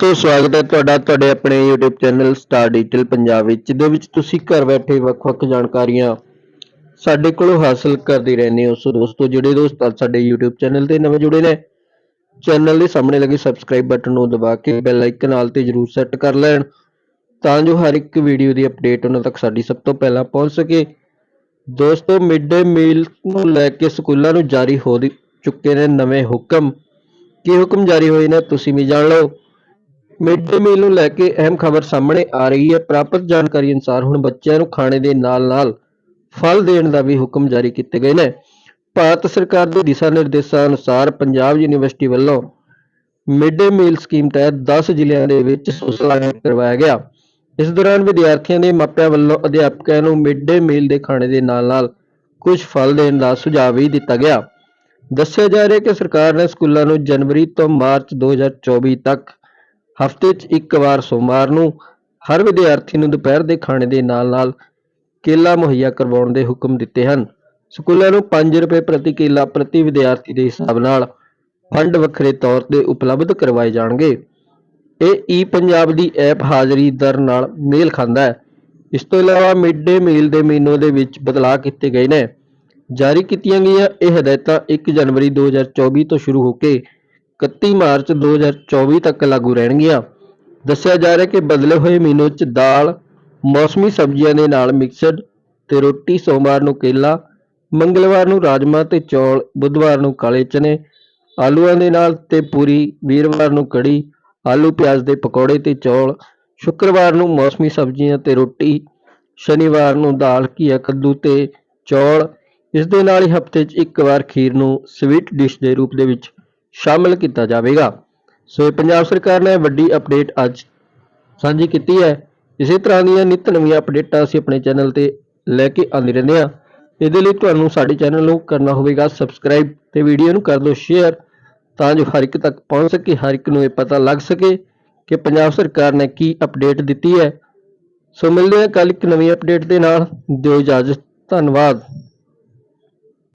ਦੋਸਤੋ, ਸਵਾਗਤ ਹੈ ਤੁਹਾਡਾ, ਤੁਹਾਡੇ ਆਪਣੇ YouTube channel star digital Punjab ਵਿੱਚ, ਜਿਹਦੇ ਵਿੱਚ ਤੁਸੀਂ ਘਰ ਬੈਠੇ ਵੱਖ-ਵੱਖ ਜਾਣਕਾਰੀਆਂ ਸਾਡੇ ਕੋਲੋਂ ਹਾਸਲ ਕਰਦੇ ਰਹਿੰਦੇ ਹੋ। ਸੋ ਦੋਸਤੋ, ਜਿਹੜੇ ਦੋਸਤ ਸਾਡੇ YouTube ਚੈਨਲ ਤੇ ਨਵੇਂ ਜੁੜੇ ਨੇ ਚੈਨਲ ਦੇ ਸਾਹਮਣੇ ਲੱਗੇ ਸਬਸਕ੍ਰਾਈਬ ਬਟਨ ਨੂੰ ਦਬਾ ਕੇ ਬੈਲ ਆਈਕਨ ਨਾਲ ਤੇ ਜਰੂਰ ਸੈੱਟ ਕਰ ਲੈਣ, ਤਾਂ ਜੋ ਹਰ ਇੱਕ ਵੀਡੀਓ ਦੀ ਅਪਡੇਟ ਉਹਨਾਂ ਤੱਕ ਸਾਡੀ ਸਭ ਤੋਂ ਪਹਿਲਾਂ ਪਹੁੰਚ ਸਕੇ। ਦੋਸਤੋ ਮਿਡ ਡੇ ਮੀਲ ਨੂੰ ਲੈ ਕੇ ਸਕੂਲਾਂ ਨੂੰ ਜਾਰੀ ਹੋ ਚੁੱਕੇ ਨੇ ਨਵੇਂ ਹੁਕਮ। ਕੀ ਹੁਕਮ ਜਾਰੀ ਹੋਏ ਨੇ, ਤੁਸੀਂ ਵੀ ਜਾਣ ਲਓ। ਮਿਡ ਡੇ ਮੀਲ ਨੂੰ ਲੈ ਕੇ ਅਹਿਮ ਖਬਰ ਸਾਹਮਣੇ ਆ ਰਹੀ ਹੈ। ਪ੍ਰਾਪਤ ਜਾਣਕਾਰੀ ਅਨੁਸਾਰ ਹੁਣ ਬੱਚਿਆਂ ਨੂੰ ਖਾਣੇ ਦੇ ਨਾਲ-ਨਾਲ ਫਲ ਦੇਣ ਦਾ ਵੀ ਹੁਕਮ ਜਾਰੀ ਕੀਤੇ ਗਏ ਨੇ। ਭਾਰਤ ਸਰਕਾਰ ਦੇ ਦਿਸ਼ਾ ਨਿਰਦੇਸ਼ਾਂ ਅਨੁਸਾਰ ਪੰਜਾਬ ਯੂਨੀਵਰਸਿਟੀ ਵੱਲੋਂ ਮਿਡ ਡੇ ਮੀਲ ਸਕੀਮ ਤਹਿਤ 10 ਜ਼ਿਲ੍ਹਿਆਂ ਦੇ ਵਿੱਚ ਸੁਸਲਾਇਆ ਕਰਵਾਇਆ ਗਿਆ। ਇਸ ਦੌਰਾਨ ਵਿਦਿਆਰਥੀਆਂ ਦੇ ਮਾਪਿਆਂ ਵੱਲੋਂ ਅਧਿਆਪਕਾਂ ਨੂੰ ਮਿਡ ਡੇ ਮੀਲ ਦੇ ਖਾਣੇ ਦੇ ਨਾਲ-ਨਾਲ ਕੁਝ ਫਲ ਦੇਣ ਦਾ ਸੁਝਾਅ ਵੀ ਦਿੱਤਾ ਗਿਆ। ਦੱਸਿਆ ਜਾ ਰਿਹਾ ਹੈ ਕਿ ਸਰਕਾਰ ਨੇ ਸਕੂਲਾਂ ਨੂੰ ਜਨਵਰੀ ਤੋਂ ਮਾਰਚ 2024 ਤੱਕ ਹਫ਼ਤੇ 'ਚ ਇੱਕ ਵਾਰ ਸੋਮਵਾਰ ਨੂੰ ਹਰ ਵਿਦਿਆਰਥੀ ਨੂੰ ਦੁਪਹਿਰ ਦੇ ਖਾਣੇ ਦੇ ਨਾਲ-ਨਾਲ ਕੇਲਾ ਮੁਹੱਈਆ ਕਰਵਾਉਣ ਦੇ ਹੁਕਮ ਦਿੱਤੇ ਹਨ। ਸਕੂਲਾਂ ਨੂੰ 5 ਰੁਪਏ ਪ੍ਰਤੀ ਕੇਲਾ ਪ੍ਰਤੀ ਵਿਦਿਆਰਥੀ ਦੇ ਹਿਸਾਬ ਨਾਲ ਫੰਡ ਵੱਖਰੇ ਤੌਰ ਤੇ ਉਪਲਬਧ ਕਰਵਾਏ ਜਾਣਗੇ। ਇਹ ਈ ਪੰਜਾਬ ਦੀ ਐਪ ਹਾਜ਼ਰੀ ਦਰ ਨਾਲ ਮੇਲ ਖਾਂਦਾ ਹੈ। ਇਸ ਤੋਂ ਇਲਾਵਾ ਮਿਡ ਡੇ ਮੀਲ ਦੇ ਮੀਨੂ ਦੇ ਵਿੱਚ ਬਦਲਾਅ ਕੀਤੇ ਗਏ ਨੇ। ਜਾਰੀ ਕੀਤੀਆਂ ਗਈਆਂ ਇਹ ਹਦਾਇਤਾਂ 1 ਜਨਵਰੀ 2024 ਤੋਂ ਸ਼ੁਰੂ ਹੋ ਕੇ 31 ਮਾਰਚ 2024 ਤੱਕ ਲਾਗੂ ਰਹਿਣਗੀਆਂ। ਦੱਸਿਆ ਜਾ ਰਿਹਾ ਕਿ ਬਦਲੇ ਹੋਏ ਮੀਨੂ 'ਚ ਦਾਲ, ਮੌਸਮੀ ਸਬਜ਼ੀਆਂ ਦੇ ਨਾਲ ਮਿਕਸਡ ਤੇ ਰੋਟੀ ਸੋਮਵਾਰ ਨੂੰ ਕੇਲਾ, ਮੰਗਲਵਾਰ ਨੂੰ ਰਾਜਮਾ ਤੇ ਚੌਲ, ਬੁੱਧਵਾਰ ਨੂੰ ਕਾਲੇ ਚਨੇ, ਆਲੂਆਂ ਦੇ ਨਾਲ ਤੇ ਪੂਰੀ ਵੀਰਵਾਰ ਨੂੰ ਕੜੀ, ਆਲੂ, ਪਿਆਜ਼ ਦੇ ਪਕੌੜੇ ਤੇ ਚੌਲ, ਸ਼ੁੱਕਰਵਾਰ ਨੂੰ ਮੌਸਮੀ ਸਬਜ਼ੀਆਂ ਤੇ ਰੋਟੀ, ਸ਼ਨੀਵਾਰ ਨੂੰ ਦਾਲ, ਘੀਆ, ਕੱਦੂ ਤੇ ਚੌਲ। ਇਸ ਦੇ ਨਾਲ ਹੀ ਹਫ਼ਤੇ 'ਚ ਇੱਕ ਵਾਰ ਖੀਰ ਨੂੰ ਸਵੀਟ ਡਿਸ਼ ਦੇ ਰੂਪ ਦੇ ਵਿੱਚ ਸ਼ਾਮਿਲ ਕੀਤਾ ਜਾਵੇਗਾ। ਸੋ ਇਹ ਪੰਜਾਬ ਸਰਕਾਰ ਨੇ ਵੱਡੀ ਅਪਡੇਟ ਅੱਜ ਸਾਂਝੀ ਕੀਤੀ ਹੈ। ਇਸੇ ਤਰ੍ਹਾਂ ਦੀਆਂ ਨਿਤ ਨਵੀਆਂ ਅਪਡੇਟਾਂ ਅਸੀਂ ਆਪਣੇ ਚੈਨਲ ਤੇ ਲੈ ਕੇ ਆਉਂਦੇ ਰਹਿੰਦੇ ਹਾਂ। ਇਹਦੇ ਲਈ ਤੁਹਾਨੂੰ ਸਾਡੇ ਚੈਨਲ ਨੂੰ ਕਰਨਾ ਹੋਵੇਗਾ ਸਬਸਕ੍ਰਾਈਬ ਤੇ ਵੀਡੀਓ ਨੂੰ ਕਰ ਦਿਓ ਸ਼ੇਅਰ ਤਾਂ ਜੋ ਹਰ ਇੱਕ ਤੱਕ ਪਹੁੰਚ ਸਕੇ, ਹਰ ਇੱਕ ਨੂੰ ਇਹ ਪਤਾ ਲੱਗ ਸਕੇ ਕਿ ਪੰਜਾਬ ਸਰਕਾਰ ਨੇ ਕੀ ਅਪਡੇਟ ਦਿੱਤੀ ਹੈ। ਸੋ ਮਿਲਦੇ ਹਾਂ ਕੱਲ ਇੱਕ ਨਵੀਂ ਅਪਡੇਟ ਦੇ ਨਾਲ। ਦਿਓ ਇਜਾਜ਼ਤ, ਧੰਨਵਾਦ।